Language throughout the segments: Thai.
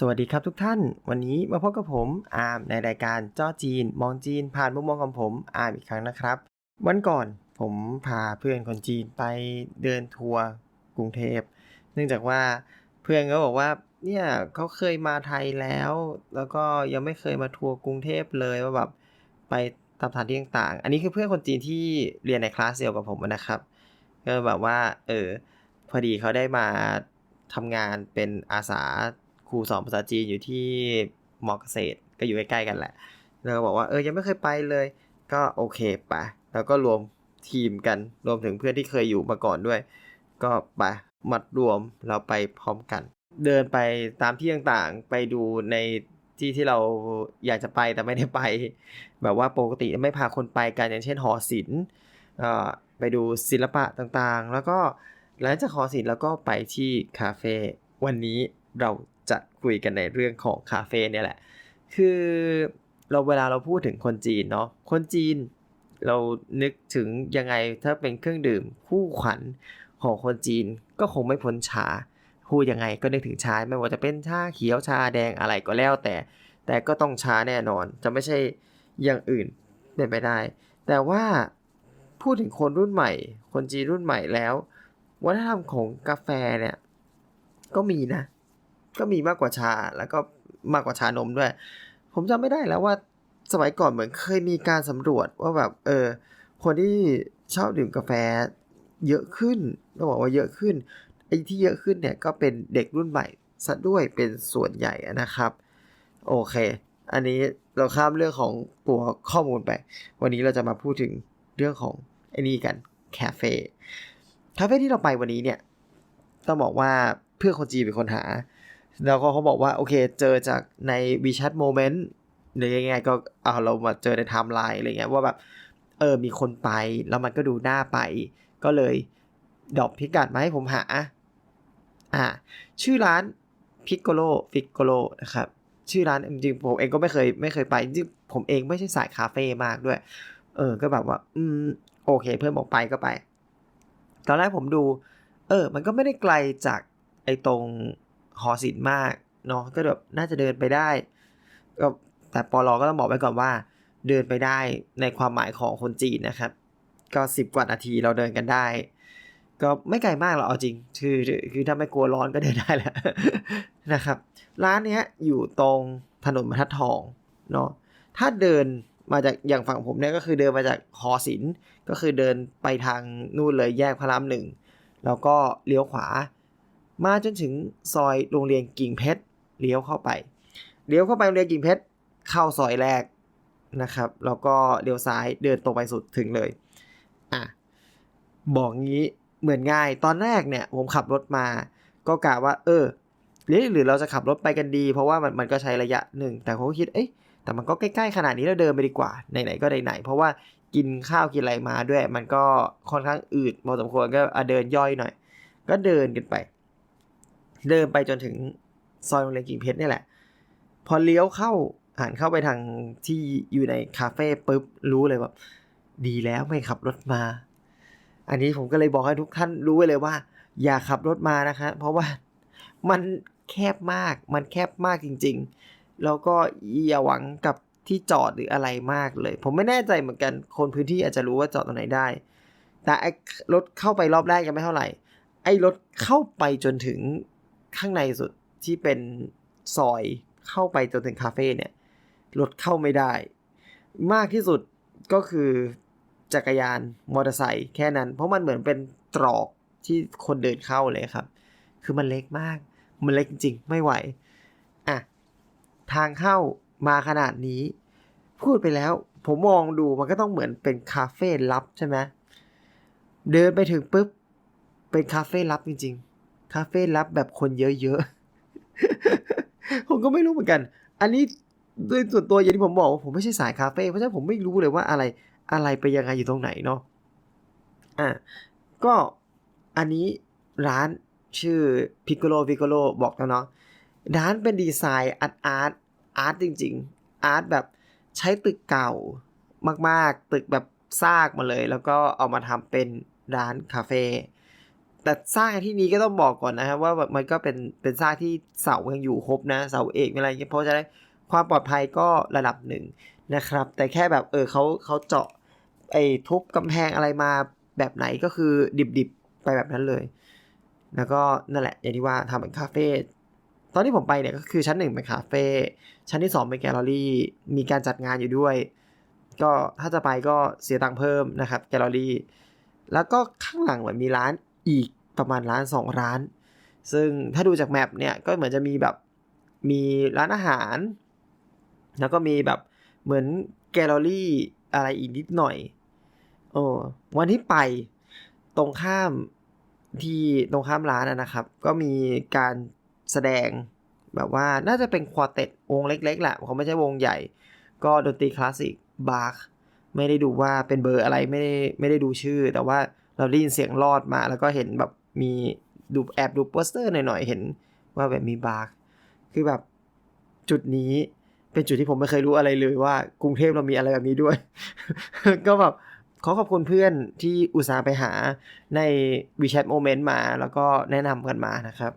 สวัสดีครับทุกท่าน วันนี้มาพบกับผมอาร์มในรายการจ้อจีน มองจีน ผ่านมุมมองของผมอาร์มอีกครั้งนะครับ วันก่อนผมพาเพื่อนคนจีนไปเดินทัวร์กรุงเทพ เนื่องจากว่าเพื่อนเขาบอกว่าเนี่ยเขาเคยมาไทยแล้ว แล้วก็ยังไม่เคยมาทัวร์กรุงเทพเลยว่าแบบไปตามสถานที่ต่างๆ อันนี้คือเพื่อนคนจีนที่เรียนในคลาสเดียวกับผมนะครับก็แบบว่าเออพอดีเขาได้มาทำงานเป็นอาสา ครูสอนภาษาจีนอยู่ที่มอเกษตรก็อยู่ใกล้ๆกันแหละ แล้วก็บอกว่าเออยังไม่เคยไปเลย ก็โอเคไปแล้วก็รวมทีมกันรวมถึงเพื่อนที่เคยอยู่มาก่อนด้วย ก็ไปมัดรวมเราไปพร้อมกัน เดินไปตามที่ต่างๆไปดูในที่ที่เราอยากจะไปแต่ไม่ได้ไป แบบว่าปกติไม่พาคนไปกันอย่างเช่นหอศิลป์ไปดูศิลปะต่างๆ แล้วก็หลังจากหอศิลป์แล้วก็ไปที่คาเฟ่วันนี้เรา จะคุยกันในเรื่องของคาเฟ่เนี่ยแหละ คือเราเวลาเราพูดถึงคนจีนเนาะ คนจีนเรานึกถึงยังไงถ้าเป็นเครื่องดื่มคู่ขวัญของคนจีนก็คงไม่พ้นชา พูดยังไงก็นึกถึงชา ไม่ว่าจะเป็นชาเขียวชาแดงอะไรก็แล้วแต่ แต่ก็ต้องชาแน่นอน จะไม่ใช่อย่างอื่นเป็นไปได้ แต่ว่าพูดถึงคนรุ่นใหม่ คนจีนรุ่นใหม่แล้ว วัฒนธรรมของกาแฟเนี่ย ก็มีนะ ก็มีมากกว่าชา แล้วก็มากกว่าชานมด้วย ผมจำไม่ได้แล้วว่าสมัยก่อนเหมือนเคยมีการสำรวจว่าแบบ เออ คนที่ชอบดื่มกาแฟเยอะขึ้นต้องบอกว่าเยอะขึ้นไอ้ที่เยอะขึ้นเนี่ยก็เป็นเด็กรุ่นใหม่ซะด้วยเป็นส่วนใหญ่นะครับ โอเค อันนี้เราข้ามเรื่องของตัวข้อมูลไป วันนี้เราจะมาพูดถึงเรื่องของไอ้นี่กันคาเฟ่คาเฟ่ที่เราไปวันนี้เนี่ย ต้องบอกว่าเพื่อคนจีนเป็นคนหา แล้วก็เขาบอกว่า โอเค เจอจากใน WeChat Moment หรือยังไงก็เอาเรามาเจอในไทม์ไลน์อะไรเงี้ยว่าแบบ เออ มีคนไป แล้วมันก็ดูหน่าไป ก็เลยดอปพิกัดมาให้ผมหา อ่า ชื่อร้านพิกโกโลฟิกโกโลนะครับ ชื่อร้านจริงๆผมเองก็ไม่เคยไม่เคยไปจริงผมเองไม่ใช่สายคาเฟ่มากด้วย เออ ก็แบบว่า อืม โอเค เพื่อนบอกไปก็ไป ตอนแรกผมดู เออ มันก็ไม่ได้ไกลจากไอ้ตรง หอศิลป์มากเนาะก็แบบน่าจะเดินไปได้ก็แต่ปอลอก็ต้องบอกไว้ก่อนว่า เดินไปได้ในความหมายของคนจีนนะครับ ก็สิบกว่านาทีเราเดินกันได้ ก็ไม่ไกลมากหรอกเอาจริง คือคือถ้าไม่กลัวร้อนก็เดินได้แหละนะครับ ร้านนี้อยู่ตรงถนนบรรทัดทองเนาะถ้าเดินมาจากอย่างฝั่งผมเนี่ยก็คือเดินมาจากหอศิลป์ก็คือเดินไปทางนู่นเลยแยกพระรามหนึ่งแล้วก็เลี้ยวขวา มาจนถึงซอยโรงเรียนกิ่งเพชรเลี้ยวเข้าไป เลี้ยวเข้าไปโรงเรียนกิ่งเพชรเข้าซอยแรกนะครับแล้วก็เลี้ยวซ้ายเดินตรงไปสุดถึงเลยอะบอกงี้เหมือนง่าย ตอนแรกเนี่ยผมขับรถมา ก็กะว่า เออหรือหรือเราจะขับรถไปกันดี เพราะว่ามันมันก็ใช้ระยะหนึ่ง แต่ผมก็คิดเอ๊ะแต่มันก็ใกล้ๆขนาดนี้เราเดินไปดีกว่าไหนๆก็ไหนๆเพราะว่ากินข้าวกินอะไรมาด้วย มันก็ค่อนข้างอืดพอสมควรก็เดินย่อยหน่อย ก็เดินกันไป เดินไปจนถึงซอยโรงเรียนกิ่งเพชรนี่แหละ พอเลี้ยวเข้าหันเข้าไปทางที่อยู่ในคาเฟ่ปุ๊บรู้เลยว่าดีแล้วไม่ขับรถมา อันนี้ผมก็เลยบอกให้ทุกท่านรู้ไว้เลยว่า อย่าขับรถมานะคะ เพราะว่ามันแคบมาก มันแคบมากจริง ๆ แล้วก็อย่าหวังกับที่จอดหรืออะไรมากเลย ผมไม่แน่ใจเหมือนกัน คนพื้นที่อาจจะรู้ว่าจอดตรงไหนได้ แต่ไอ้รถเข้าไปรอบแรกยังไม่เท่าไหร่ ไอ้รถเข้าไปจนถึง ข้างในสุดที่เป็นซอยเข้าไปจนถึงคาเฟ่เนี่ยรถเข้าไม่ได้ มากที่สุดก็คือจักรยานมอเตอร์ไซค์แค่นั้น เพราะมันเหมือนเป็นตรอกที่คนเดินเข้าเลยครับ คือมันเล็กมาก มันเล็กจริงไม่ไหวอะทางเข้ามาขนาดนี้ พูดไปแล้ว ผมมองดูมันก็ต้องเหมือนเป็นคาเฟ่ลับใช่ไหมเดินไปถึงปุ๊บเป็นคาเฟ่ลับจริง คาเฟ่ลับแบบคนเยอะๆ ผมก็ไม่รู้เหมือนกัน อันนี้โดยส่วนตัวอย่างที่ผมบอกว่าผมไม่ใช่สายคาเฟ่เพราะฉะนั้นผมไม่รู้เลยว่าอะไรอะไรไปยังไงอยู่ตรงไหนเนาะอะก็อันนี้ร้านชื่อ Piccolo Piccolo บอกแล้วเนาะร้านเป็นดีไซน์อาร์ตอาร์ตอาร์ตจริง ๆ อาร์ตแบบใช้ตึกเก่ามากๆ ตึกแบบซากมาเลย แล้วก็เอามาทำเป็นร้านคาเฟ่ แต่สร้างที่นี้ก็ต้องบอกก่อนนะครับว่ามันก็เป็นเป็นสร้างที่เสายังอยู่ครบนะเสาเอกอะไรเงี้ยเพราะฉะนั้นความปลอดภัยก็ระดับหนึ่งนะครับ แต่แค่แบบเออเขาเขาเจาะไอ้ทุบกำแพงอะไรมาแบบไหนก็คือดิบๆไปแบบนั้นเลย แล้วก็นั่นแหละอย่างที่ว่าทำเป็นคาเฟ่ตอนที่ผมไปเนี่ยก็คือชั้นหนึ่งเป็นคาเฟ่ชั้นที่สองเป็นแกลเลอรี่มีการจัดงานอยู่ด้วย ก็ถ้าจะไปก็เสียตังค์เพิ่มนะครับแกลเลอรี่แล้วก็ข้างหลังเหมือนมีร้านอีก ประมาณร้านสองร้าน ซึ่งถ้าดูจากแมปเนี่ยก็เหมือนจะมีแบบมีร้านอาหาร แล้วก็มีแบบเหมือนแกลเลอรี่อะไรอีกนิดหน่อยโอ้วันที่ไปตรงข้ามที่ตรงข้ามร้านนะครับ ก็มีการแสดงแบบว่าน่าจะเป็นควอเต็ตวงเล็กๆแหละเขาไม่ใช่วงใหญ่ ก็ดนตรีคลาสสิกบาร์ไม่ได้ดูว่าเป็นเบอร์อะไรไม่ได้ไม่ได้ดูชื่อ แต่ว่าเราได้ยินเสียงรอดมา แล้วก็เห็นแบบ มีดูแอบดูโปสเตอร์หน่อยๆเห็นว่าแบบมีบาร์คือแบบจุดนี้เป็นจุดที่ผมไม่เคยรู้อะไรเลยว่ากรุงเทพเรามีอะไรแบบนี้ด้วย ก็แบบขอขอบคุณเพื่อนที่อุตส่าห์ไปหาใน WeChat Moment มาแล้วก็แนะนำกันมานะครับ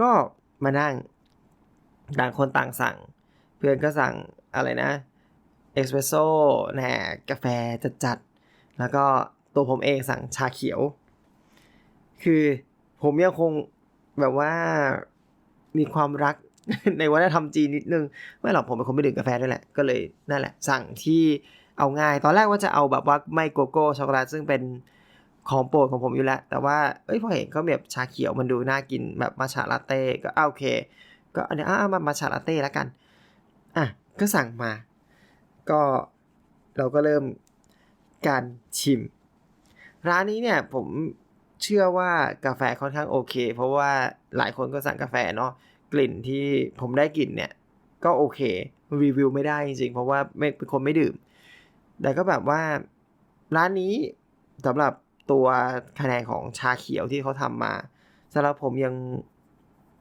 ก็มานั่งต่างคนต่างสั่ง เพื่อนก็สั่งอะไรนะเอสเปรสโซ่แหนกาแฟจัดๆแล้วก็ตัวผมเองสั่งชาเขียว คือผมยังคงแบบว่ามีความรักในวัฒนธรรมจีนนิดนึง ไม่หรอกผมเป็นคนไม่ดื่มกาแฟด้วยแหละ ก็เลยนั่นแหละ สั่งที่เอาง่าย ตอนแรกว่าจะเอาแบบว่าไม่โกโก้ช็อกโกแลตซึ่งเป็นของโปรดของผมอยู่แล้ว แต่ว่าเอ้ยพอเห็นเขาแบบชาเขียวมันดูน่ากินแบบมาชาลาเต้ก็โอเค ก็อันนี้อะมามาชาลาเต้แล้วกัน อะ ก็สั่งมา ก็เราก็เริ่มการชิม ร้านนี้เนี่ยผม เชื่อว่ากาแฟค่อนข้างโอเค เพราะว่าหลายคนก็สั่งกาแฟเนาะกลิ่นที่ผมได้กลิ่นเนี่ย ก็โอเครีวิวไม่ได้จริงๆ เพราะว่าไม่เป็นคนไม่ดื่ม แต่ก็แบบว่าร้านนี้สำหรับตัวคะแนนของชาเขียวที่เขาทำมาสำหรับผมยัง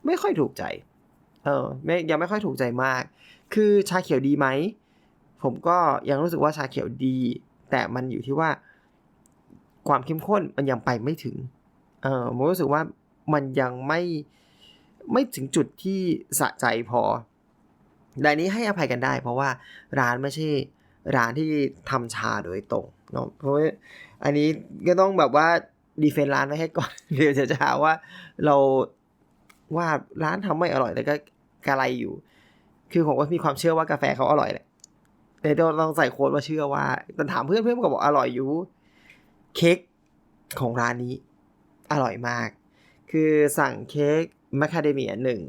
ไม่ค่อยถูกใจ เออไม่ยังไม่ค่อยถูกใจมาก คือชาเขียวดีไหม ผมก็ยังรู้สึกว่าชาเขียวดี แต่มันอยู่ที่ว่า ความเข้มข้นมันยังไปไม่ถึง เออผมรู้สึกว่ามันยังไม่ไม่ถึงจุดที่สะใจพอแต่นี้ให้อภัยกันได้ เพราะว่าร้านไม่ใช่ร้านที่ทำชาโดยตรงเนาะเพราะว่าอันนี้ก็ต้องแบบว่าดีเฟนร้านไว้ให้ก่อน เดี๋ยวจะหาว่าเราว่าร้านทำไม่อร่อยแต่ก็กะไรอยู่ คือผมก็มีความเชื่อว่ากาแฟเขาอร่อยแหละแต่เราต้องใส่โค้ดว่าเชื่อว่าแต่ถามเพื่อนเพื่อนก็บอกอร่อยอยู่ เค้กของร้านนี้อร่อยมาก คือสั่งเค้กแมคคาเดเมียหนึ่ง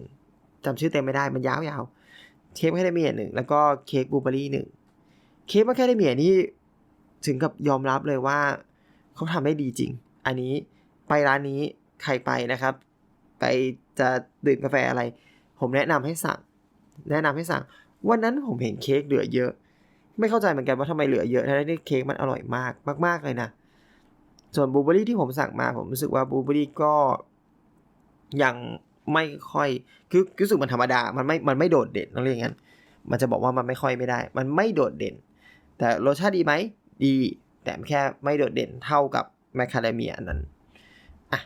จำชื่อเต็มไม่ได้มันยาวๆเค้กแมคคาเดเมียหนึ่งแล้วก็เค้กบลูเบอรี่หนึ่งเค้กแมคคาเดเมียนี่ถึงกับยอมรับเลยว่าเขาทำได้ดีจริง อันนี้ไปร้านนี้ใครไปนะครับ ไปจะดื่มกาแฟอะไร ผมแนะนำให้สั่ง แนะนำให้สั่ง วันนั้นผมเห็นเค้กเหลือเยอะ ไม่เข้าใจเหมือนกันว่าทำไมเหลือเยอะทั้งที่เค้กมันอร่อยมากมาก ๆเลยนะ ส่วนบลูเบอรี่ที่ผมสั่งมาผมรู้สึกว่าบลูเบอรี่ก็ยังไม่ค่อยคือรู้สึกมันธรรมดา มันไม่ มันไม่โดดเด่นต้องเรียกอย่างนั้น มันจะบอกว่ามันไม่ค่อยไม่ได้ มันไม่โดดเด่น แต่รสชาติดีไหม ดี แต่แค่ไม่โดดเด่นเท่ากับแมคคาเดเมียอันนั้น อะ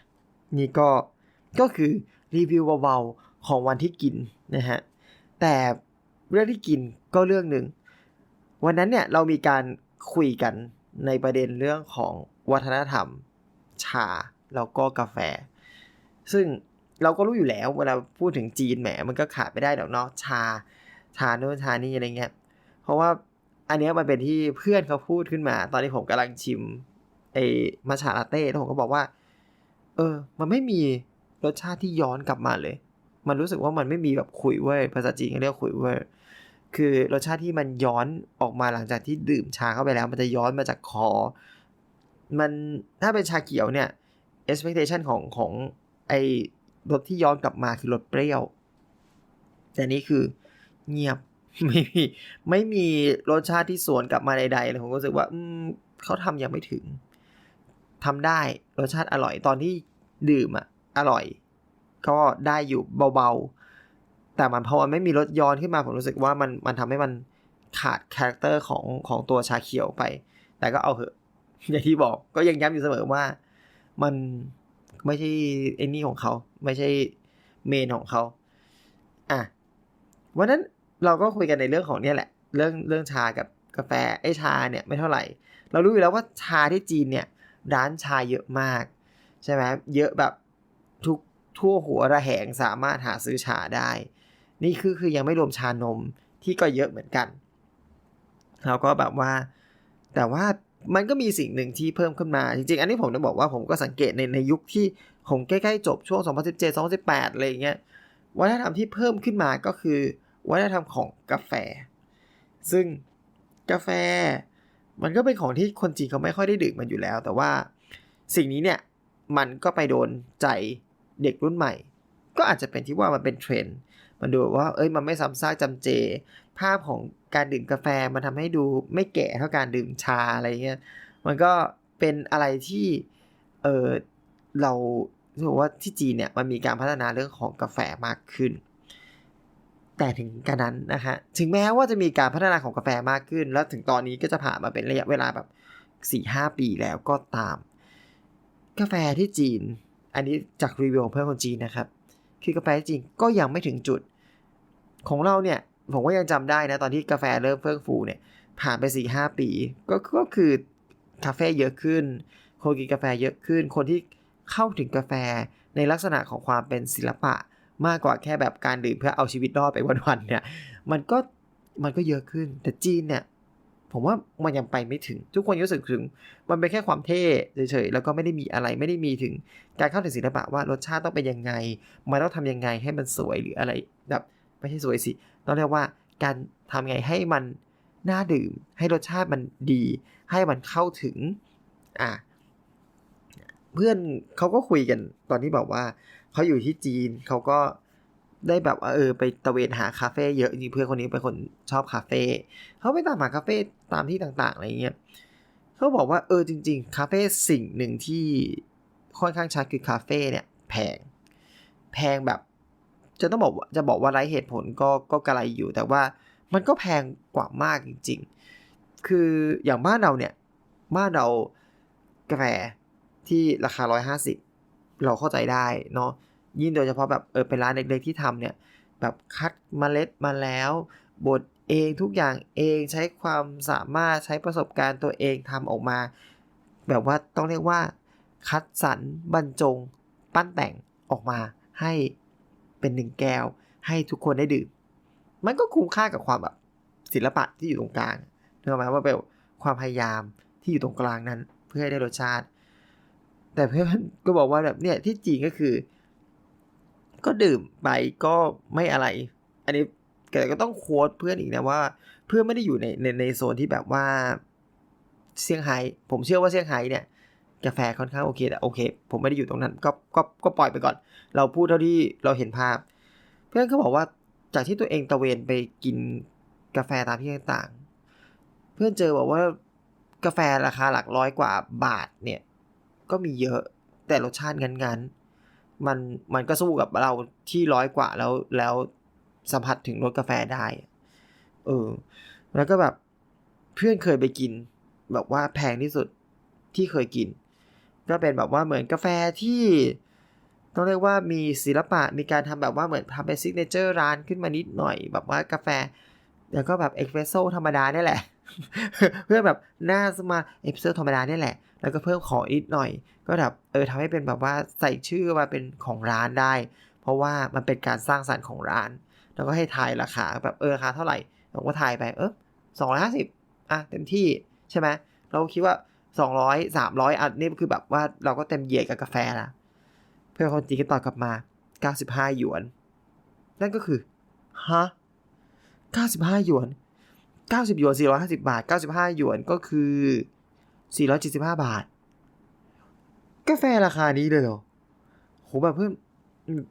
นี่ก็ ก็คือรีวิวเบาๆของวันที่กินนะฮะ แต่เรื่องที่กินก็เรื่องหนึ่ง วันนั้นเนี่ยเรามีการคุยกันในประเด็นเรื่องของ วัฒนธรรม ชา แล้วก็กาแฟ ซึ่งเราก็รู้อยู่แล้วเวลาพูดถึงจีนแหมมันก็ขาดไม่ได้ดอกเนาะชา ชาโน่นชานี่อะไรเงี้ย เพราะว่าอันเนี้ยมันเป็นที่เพื่อนเขาพูดขึ้นมา ตอนที่ผมกำลังชิมไอ้มาชาลาเต้แล้วผมก็บอกว่า เออ มันไม่มีรสชาติที่ย้อนกลับมาเลย มันรู้สึกว่ามันไม่มีแบบขุยเว้ยภาษาจีนเขาเรียกขุยเว้ยคือรสชาติที่มันย้อนออกมาหลังจากที่ดื่มชาเข้าไปแล้ว มันจะย้อนมาจากคอ มันถ้าเป็นชาเขียวเนี่ย expectation ของของไอรสที่ย้อนกลับมาคือรสเปรี้ยว แต่นี่คือเงียบไม่มีไม่มีรสชาติที่สวนกลับมาใดๆเลยผมก็รู้สึกว่าอืมเขาทำยังไม่ถึงทำได้รสชาติอร่อยตอนที่ดื่มอะอร่อย ก็ได้อยู่เบาๆ แต่มันพอมันไม่มีรสย้อนขึ้นมาผมรู้สึกว่ามันมันทำให้มันขาดคาแรคเตอร์ของของตัวชาเขียวไป แต่ก็เอาเหอะ อย่างที่บอกก็ยังย้ำอยู่เสมอว่า มันไม่ใช่ไอ้นี่ของเขา ไม่ใช่เมนของเขา อะวันนั้นเราก็คุยกันในเรื่องของเนี่ยแหละ เรื่องเรื่องชากับกาแฟไอ้ชาเนี่ยไม่เท่าไหร่ เรารู้อยู่แล้วว่าชาที่จีนเนี่ย ร้านชาเยอะมาก ใช่ไหมเยอะแบบทุกทั่วหัวระแหงสามารถหาซื้อชาได้ นี่คือคือยังไม่รวมชานมที่ก็เยอะเหมือนกัน เราก็แบบว่า แต่ว่า มันก็มีสิ่งหนึ่งที่เพิ่มขึ้นมา จริงๆ อันนี้ผมต้องบอกว่าผมก็สังเกตในในยุคที่ผมใกล้ๆจบช่วง 2017 2018 อะไรเงี้ย วัฒนธรรมที่เพิ่มขึ้นมาก็คือ วัฒนธรรมของกาแฟ ซึ่งกาแฟ มันก็เป็นของที่คนจีนเขาไม่ค่อยได้ดื่มมันอยู่แล้ว แต่ว่าสิ่งนี้เนี่ยมันก็ไปโดนใจเด็กรุ่นใหม่ ก็อาจจะเป็นที่ว่ามันเป็นเทรนด์มันดูว่า เอ้ย มันไม่ซ้ำซากจำเจ ภาพของการดื่มกาแฟมันทำให้ดูไม่แก่เท่าการดื่มชาอะไรเงี้ยมันก็เป็นอะไรที่เออเราถือว่าที่จีนเนี่ยมันมีการพัฒนาเรื่องของกาแฟมากขึ้น แต่ถึงกันนั้นนะฮะถึงแม้ว่าจะมีการพัฒนาของกาแฟมากขึ้น แล้วถึงตอนนี้ก็จะผ่านมาเป็นระยะเวลาแบบ4ี่ห้าปีแล้วก็ตาม กาแฟที่จีน อันนี้จากรีวิวของเพื่อนคนจีนนะครับ คือกาแฟที่จีนก็ยังไม่ถึงจุด ของเราเนี่ย ผมก็ยังจำได้นะ ตอนที่กาแฟเริ่มเฟื่องฟูเนี่ย ผ่านไป4ี่หปี ก็ก็คือคาเฟ่เยอะขึ้น คนกินกาแฟเยอะขึ้น คนที่เข้าถึงกาแฟในลักษณะของความเป็นศิลปะ มากกว่าแค่แบบการดื่มเพื่อเอาชีวิตรอดไปวันๆเนี่ยมันก็มันก็เยอะขึ้น แต่จีนเนี่ยผมว่ามันยังไปไม่ถึง ทุกคนรู้สึกถึง มันเป็นแค่ความเท่เฉยๆ แล้วก็ไม่ได้มีอะไรไม่ได้มีถึง การเข้าถึงศิลปะว่ารสชาติต้องเป็นยังไง มันต้องทำยังไงให้มันสวยหรืออะไรแบบไม่ใช่สวยสิ ต้องเรียกว่าการทำไงให้มันน่าดื่ม ให้รสชาติมันดี ให้มันเข้าถึงอะเพื่อนเขาก็คุยกันตอนที่บอกว่าเขาอยู่ที่จีนเขาก็ได้แบบเออไปตะเวนหาคาเฟ่เยอะจริงเพื่อนคนนี้เป็นคนชอบคาเฟ่เขาไปตามหาคาเฟ่ตามที่ต่างๆอะไรเงี้ยเขาบอกว่าเออจริง ๆ คาเฟ่สิ่งหนึ่งที่ค่อนข้างชัดคือคาเฟ่เนี่ยแพง แพงแบบ จะต้องบอกจะบอกว่าไร้เหตุผลก็ก็กระไรอยู่ แต่ว่ามันก็แพงกว่ามากจริง ๆ คืออย่างบ้านเราเนี่ยบ้านเรากาแฟที่ราคา 150 เราเข้าใจได้เนาะยิ่งโดยเฉพาะแบบเออเป็นร้านเล็กๆที่ทำเนี่ยแบบคัดเมล็ดมาแล้วบดเองทุกอย่างเองใช้ความสามารถใช้ประสบการณ์ตัวเองทำออกมา แบบว่าต้องเรียกว่า คัดสรรบรรจงปั้นแต่งออกมาให้ เป็นหนึ่งแก้ว ให้ทุกคนได้ดื่ม มันก็คุ้มค่ากับความแบบศิลปะที่อยู่ตรงกลางเนอะหมายว่าเป็นความพยายามที่อยู่ตรงกลางนั้น เพื่อให้ได้รสชาติ แต่เพื่อนก็บอกว่าแบบเนี่ยที่จริงก็คือ ก็ดื่มไปก็ไม่อะไร อันนี้แต่ก็ต้องโค้ดเพื่อนอีกนะว่า เพื่อนไม่ได้อยู่ในในในโซนที่แบบว่าเซี่ยงไฮ้ผมเชื่อว่าเซี่ยงไฮ้เนี่ย กาแฟค่อนข้างโอเคแต่โอเค ผมไม่ได้อยู่ตรงนั้นก็ก็ก็ปล่อยไปก่อน เราพูดเท่าที่เราเห็นภาพ เพื่อนก็บอกว่าจากที่ตัวเองตะเวนไปกินกาแฟตามที่ต่างๆ เพื่อนเจอบอกว่ากาแฟราคาหลักร้อยกว่าบาทเนี่ย ก็มีเยอะแต่รสชาติงั้นๆมันมันก็สู้กับเราที่ร้อยกว่าแล้วแล้วสัมผัสถึงรสกาแฟได้เออแล้วก็แบบเพื่อนเคยไปกิน แบบว่าแพงที่สุดที่เคยกิน ก็เป็นแบบว่าเหมือนกาแฟที่ต้องเรียกว่ามีศิลปะมีการทำแบบว่าเหมือนทำเป็นซิกเนเจอร์ร้านขึ้นมานิดหน่อย แบบว่ากาแฟ แล้วก็แบบเอสเปรสโซ่ธรรมดาเนี่ยแหละ เพื่อแบบหน้าสมาเอสเปรสโซ่ธรรมดาเนี่ยแหละ แล้วก็เพิ่มของนิดหน่อย ก็แบบเออทำให้เป็นแบบว่าใส่ชื่อมาเป็นของร้านได้ เพราะว่ามันเป็นการสร้างสรรค์ของร้าน แล้วก็ให้ทายราคาแบบเออราคาเท่าไหร่เราก็ทายไปเออสองร้อยห้าสิบอะเต็มที่ใช่ไหมเราคิดว่า สองร้อยสามร้อยอันนี่คือแบบว่าเราก็เต็มเหยียดกับกาแฟละเพื่อนคนจีนก็ตอบกลับมาเก้าสิบห้าหยวน นั่นก็คือฮะเก้าสิบห้าหยวนเก้าสิบหยวนสี่ร้อยห้าสิบาทเก้าสิบห้าหยวนก็คือสี่ร้อยเจ็ดสิบห้าบาท กาแฟราคานี้เลยเหรอโหแบบเพื่อน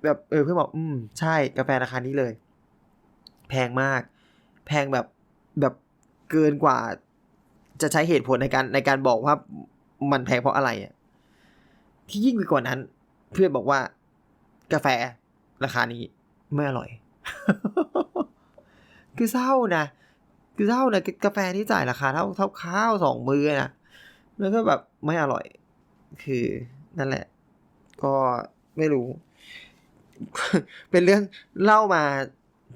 แบบเออเพื่อนบอกอืมใช่กาแฟราคานี้เลย แพงมาก แพงแบบแบบเกินกว่า จะใช้เหตุผลในการในการบอกว่ามันแพงเพราะอะไรอะที่ยิ่งไปกว่านั้น เพื่อนบอกว่ากาแฟราคานี้ไม่อร่อย คือเศร้านะคือเศร้านะกาแฟที่จ่ายราคาเท่าเท่าข้าวสองมือนะแล้วก็แบบไม่อร่อย คือนั่นแหละ ก็ไม่รู้ เป็นเรื่องเล่ามา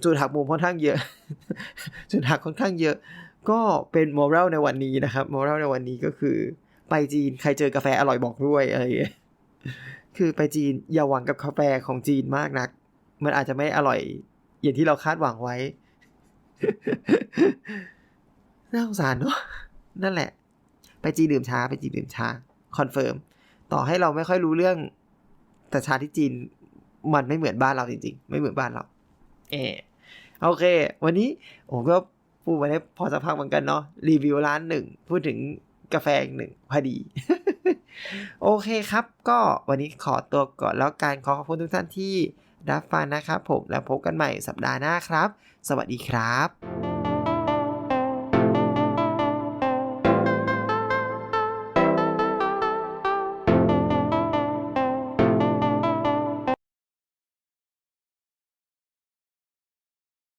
จุดหักมุมค่อนข้างเยอะ จุดหักค่อนข้างเยอะ ก็เป็นโมรัลในวันนี้นะครับโมรัลในวันนี้ก็คือ ไปจีนใครเจอกาแฟอร่อยบอกด้วยอะไรอย่างเงี้ยคือไปจีนอย่าหวังกับกาแฟของจีนมากนัก มันอาจจะไม่อร่อย อย่างที่เราคาดหวังไว้ น่าสงสารเนาะนั่นแหละ ไปจีนดื่มชาไปจีนดื่มชาคอนเฟิร์มต่อให้เราไม่ค่อยรู้เรื่อง แต่ชาที่จีนมันไม่เหมือนบ้านเราจริง ๆ ไม่เหมือนบ้านเรา เออโอเค วันนี้ผมก็ พูดมาได้พอสักพักเหมือนกันเนาะรีวิวร้านหนึ่งพูดถึงกาแฟหนึ่งพอดี โอเคครับ ก็วันนี้ขอตัวก่อนแล้วกันขอขอบคุณทุกท่านที่รับฟังนะครับผมแล้วพบกันใหม่สัปดาห์หน้าครับ สวัสดีครับ